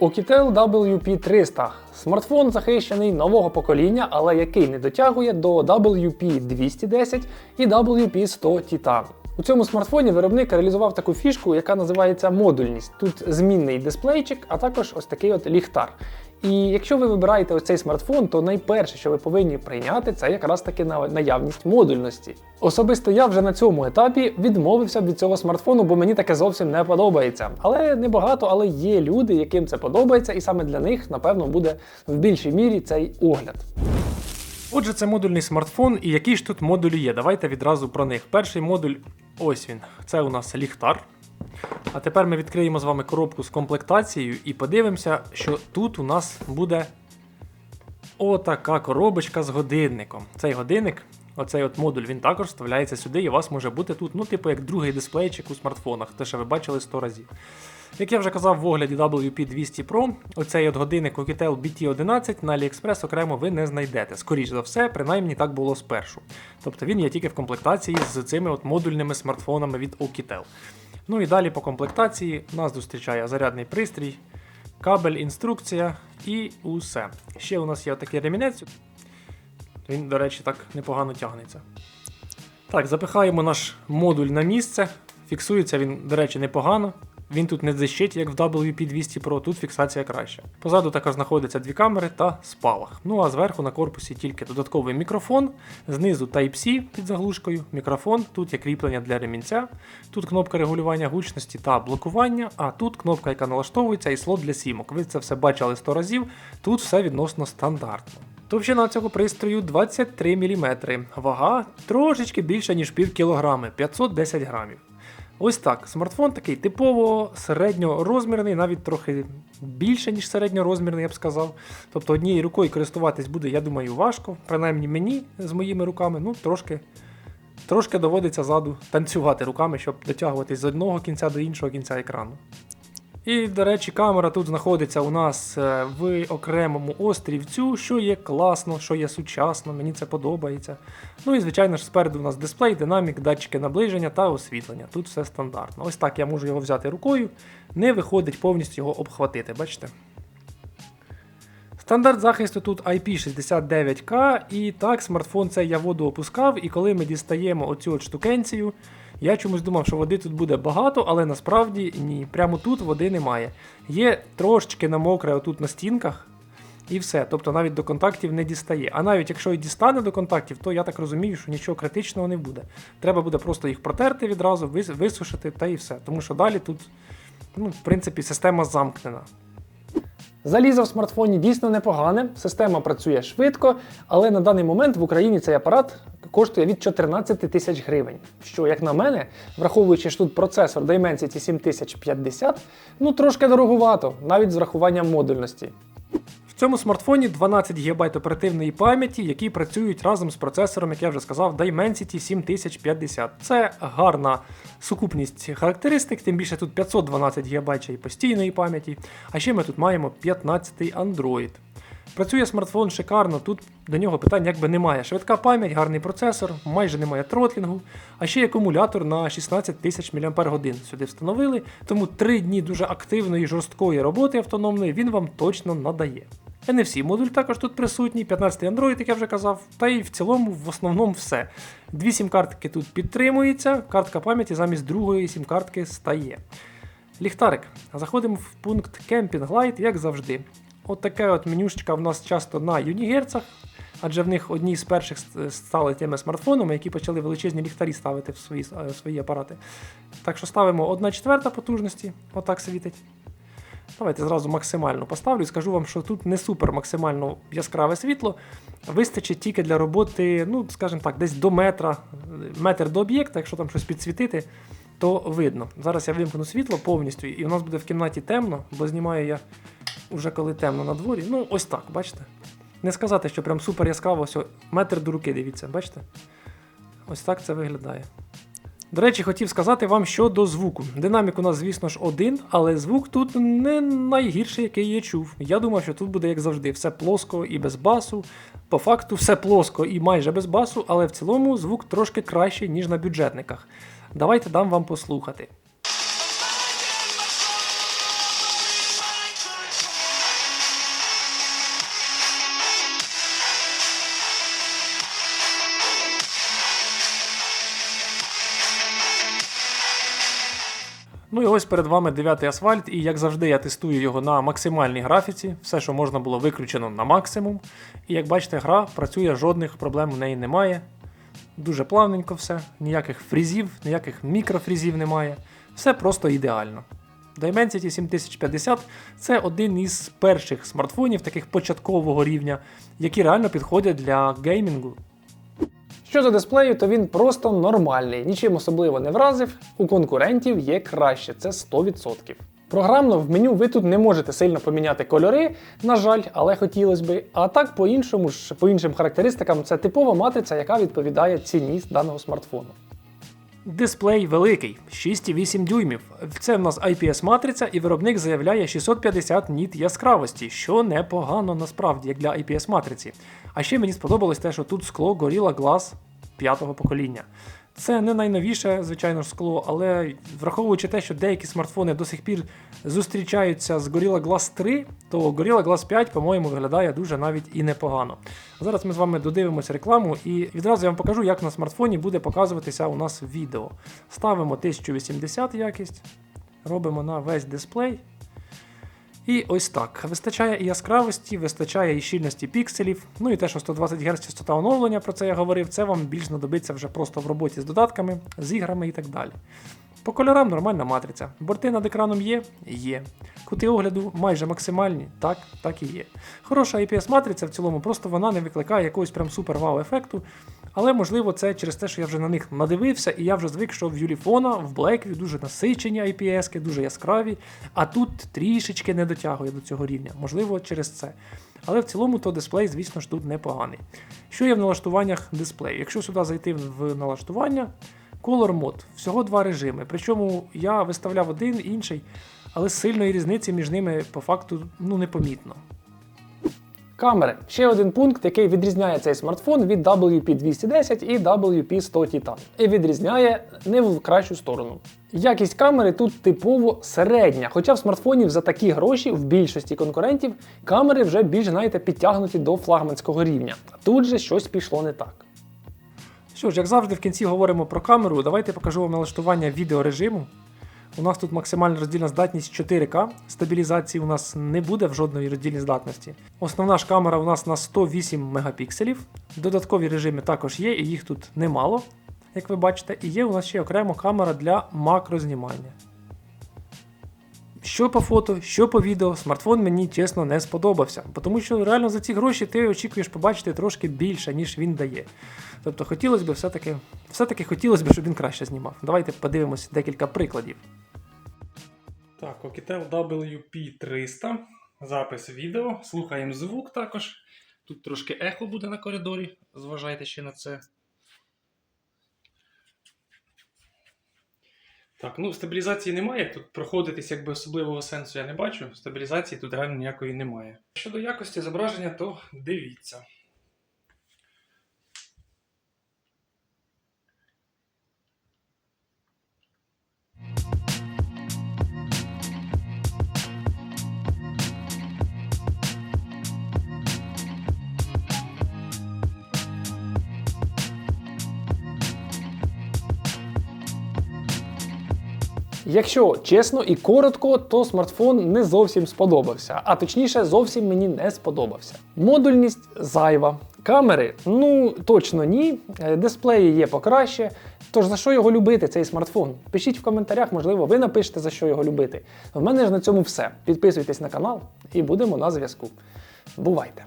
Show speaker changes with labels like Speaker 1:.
Speaker 1: Oukitel WP300 смартфон захищений нового покоління, але який не дотягує до WP210 і WP100 Titan. У цьому смартфоні виробник реалізував таку фішку, яка називається модульність. Тут змінний дисплейчик, а також ось такий от ліхтар. І якщо ви вибираєте ось цей смартфон, то найперше, що ви повинні прийняти, це якраз таки наявність модульності. Особисто я вже на цьому етапі відмовився від цього смартфону, бо мені таке зовсім не подобається. Але небагато, але є люди, яким це подобається, і саме для них, напевно, буде в більшій мірі цей огляд.
Speaker 2: Отже, це модульний смартфон, і які ж тут модулі є? Давайте відразу про них. Перший модуль, ось він. Це у нас ліхтар. А тепер ми відкриємо з вами коробку з комплектацією і подивимося, що тут у нас буде отака коробочка з годинником. Цей годинник, оцей от модуль, він також вставляється сюди, і у вас може бути тут, ну, типу, як другий дисплейчик у смартфонах, те, що ви бачили 100 разів. Як я вже казав в огляді WP200 Pro, оцей от годинник Oukitel BT11 на AliExpress окремо ви не знайдете. Скоріше за все, принаймні так було спершу. Тобто він є тільки в комплектації з цими от модульними смартфонами від Oukitel. Ну і далі по комплектації нас зустрічає зарядний пристрій, кабель, інструкція і усе. Ще у нас є такий ремінець. Він, до речі, так непогано тягнеться. Так, запихаємо наш модуль на місце. Фіксується він, до речі, непогано. Він тут не дзищить, як в WP200 Pro, тут фіксація краща. Позаду також знаходяться дві камери та спалах. Ну а зверху на корпусі тільки додатковий мікрофон, знизу Type-C під заглушкою, мікрофон, тут є кріплення для ремінця, тут кнопка регулювання гучності та блокування, а тут кнопка, яка налаштовується, і слот для сімок. Ви це все бачили 100 разів, тут все відносно стандартно. Товщина цього пристрою 23 мм, вага трошечки більша, ніж пів кілограми, 510 грамів. Ось так. Смартфон такий типово середньорозмірний, навіть трохи більше, ніж середньорозмірний, я б сказав. Тобто однією рукою користуватись буде, я думаю, важко. Принаймні мені з моїми руками, ну трошки. Трошки доводиться ззаду танцювати руками, щоб дотягуватись з одного кінця до іншого кінця екрану. І, до речі, камера тут знаходиться у нас е, в окремому острівцю, що є класно, що є сучасно, мені це подобається. Ну і звичайно ж, спереду у нас дисплей, динамік, датчики наближення та освітлення. Тут все стандартно. Ось так я можу його взяти рукою, не виходить повністю його обхватити, бачите? Стандарт захисту тут IP69K, і так, смартфон цей я воду опускав, і коли ми дістаємо оцю от штукенцію, я чомусь думав, що води тут буде багато, але насправді ні. Прямо тут води немає. Є трошечки намокре отут на стінках, і все. Тобто навіть до контактів не дістає. А навіть якщо і дістане до контактів, то я так розумію, що нічого критичного не буде. Треба буде просто їх протерти відразу, висушити та і все. Тому що далі тут, ну, в принципі, система замкнена.
Speaker 1: Залізо в смартфоні дійсно непогане, система працює швидко, але на даний момент в Україні цей апарат коштує від 14 тисяч гривень. Що, як на мене, враховуючи що тут процесор Dimensity 7050, ну трошки дороговато, навіть з врахуванням модульності.
Speaker 2: В цьому смартфоні 12 ГБ оперативної пам'яті, які працюють разом з процесором, як я вже сказав, Dimensity 7050. Це гарна сукупність характеристик, тим більше тут 512 ГБ ще постійної пам'яті. А ще ми тут маємо 15-й Android. Працює смартфон шикарно, тут до нього питань якби немає. Швидка пам'ять, гарний процесор, майже немає тротлінгу, а ще й акумулятор на 16 тисяч мАч сюди встановили, тому 3 дні дуже активної жорсткої роботи автономної він вам точно надає. NFC модуль також тут присутній, 15 Android, як я вже казав, та й в цілому в основному все. Дві сім-картки тут підтримуються, картка пам'яті замість другої сім-картки стає. Ліхтарик. Заходимо в пункт Camping Light, як завжди. От така от менюшечка в нас часто на юнігерцах, адже в них одні з перших стали тими смартфонами, які почали величезні ліхтарі ставити в свої, е, свої апарати. Так що ставимо 1 четверта потужності, отак світить. Давайте зразу максимально поставлю і скажу вам, що тут не супер максимально яскраве світло. Вистачить тільки для роботи, ну, скажімо так, десь до метра, метр до об'єкта, якщо там щось підсвітити, то видно. Зараз я вимкну світло повністю, і у нас буде в кімнаті темно, бо знімаю я вже коли темно на дворі. Ну, ось так, бачите? Не сказати, що прям супер яскраво, все, метр до руки, дивіться, бачите? Ось так це виглядає. До речі, хотів сказати вам щодо звуку. Динамік у нас, звісно ж, один, але звук тут не найгірший, який я чув. Я думав, що тут буде, як завжди, все плоско і без басу. По факту, все плоско і майже без басу, але в цілому звук трошки кращий, ніж на бюджетниках. Давайте дам вам послухати. Ну і ось перед вами 9 асфальт, і як завжди, я тестую його на максимальній графіці. Все, що можна було виключено на максимум. І як бачите, гра працює, жодних проблем у неї немає. Дуже плавненько все, ніяких фрізів, ніяких мікрофрізів немає. Все просто ідеально. Dimensity 7050 це один із перших смартфонів таких початкового рівня, які реально підходять для геймінгу.
Speaker 1: Що за дисплею, то він просто нормальний, нічим особливо не вразив. У конкурентів є краще, це 100%. Програмно в меню ви тут не можете сильно поміняти кольори, на жаль, але хотілося би. А так, по-іншому ж, по іншим характеристикам, це типова матриця, яка відповідає ціні даного смартфону.
Speaker 2: Дисплей великий, 6,8 дюймів. Це в нас IPS-матриця, і виробник заявляє 650 ніт яскравості, що непогано насправді, як для IPS-матриці. А ще мені сподобалось те, що тут скло Gorilla Glass 5-го покоління. Це не найновіше, звичайно ж, скло, але враховуючи те, що деякі смартфони до сих пір зустрічаються з Gorilla Glass 3, то Gorilla Glass 5, по-моєму, виглядає дуже навіть і непогано. Зараз ми з вами додивимося рекламу і відразу я вам покажу, як на смартфоні буде показуватися у нас відео. Ставимо 1080 якість, робимо на весь дисплей. І ось так. Вистачає і яскравості, вистачає і щільності пікселів. Ну і те, що 120 Гц частота оновлення, про це я говорив, це вам більш знадобиться вже просто в роботі з додатками, з іграми і так далі. По кольорам нормальна матриця. Борти над екраном є? Є. Кути огляду майже максимальні, так, так і є. Хороша IPS-матриця в цілому, просто вона не викликає якогось прям супер вау ефекту. Але можливо це через те, що я вже на них надивився, і я вже звик, що в Юліфона, в Blackview дуже насичені IPS, дуже яскраві, а тут трішечки не дотягує до цього рівня. Можливо, через це. Але в цілому то дисплей, звісно ж, тут непоганий. Що є в налаштуваннях дисплею? Якщо сюди зайти в налаштування, Color Mode, всього два режими. Причому я виставляв один, інший, але сильної різниці між ними по факту ну, непомітно.
Speaker 1: Камери ще один пункт, який відрізняє цей смартфон від WP210 і WP100 Titan. І відрізняє не в кращу сторону. Якість камери тут типово середня, хоча в смартфонів за такі гроші в більшості конкурентів камери вже більш знаєте, підтягнуті до флагманського рівня. Тут же щось пішло не так.
Speaker 2: Що ж, як завжди, в кінці говоримо про камеру. Давайте покажу вам налаштування відеорежиму. У нас тут максимальна роздільна здатність 4К. Стабілізації у нас не буде в жодної роздільній здатності. Основна ж камера у нас на 108 мегапікселів. Додаткові режими також є, і їх тут немало, як ви бачите. І є у нас ще окремо камера для макрознімання. Що по фото, що по відео, смартфон мені чесно не сподобався, тому що реально за ці гроші ти очікуєш побачити трошки більше, ніж він дає. Тобто хотілося б все-таки, все-таки хотілося б, щоб він краще знімав. Давайте подивимось декілька прикладів. Так, Okitel WP300. Запис відео. Слухаємо звук також. Тут трошки ехо буде на коридорі. Зважайте ще на це. Так, ну стабілізації немає. Тут проходитись якби особливого сенсу я не бачу. Стабілізації тут реально ніякої немає. Щодо якості зображення, то дивіться.
Speaker 1: Якщо чесно і коротко, то смартфон не зовсім сподобався, а точніше, зовсім мені не сподобався. Модульність зайва. Камери, ну точно ні. Е, Дисплеї є покраще. Тож за що його любити, цей смартфон? Пишіть в коментарях, можливо, ви напишете за що його любити. В мене ж на цьому все. Підписуйтесь на канал і будемо на зв'язку. Бувайте!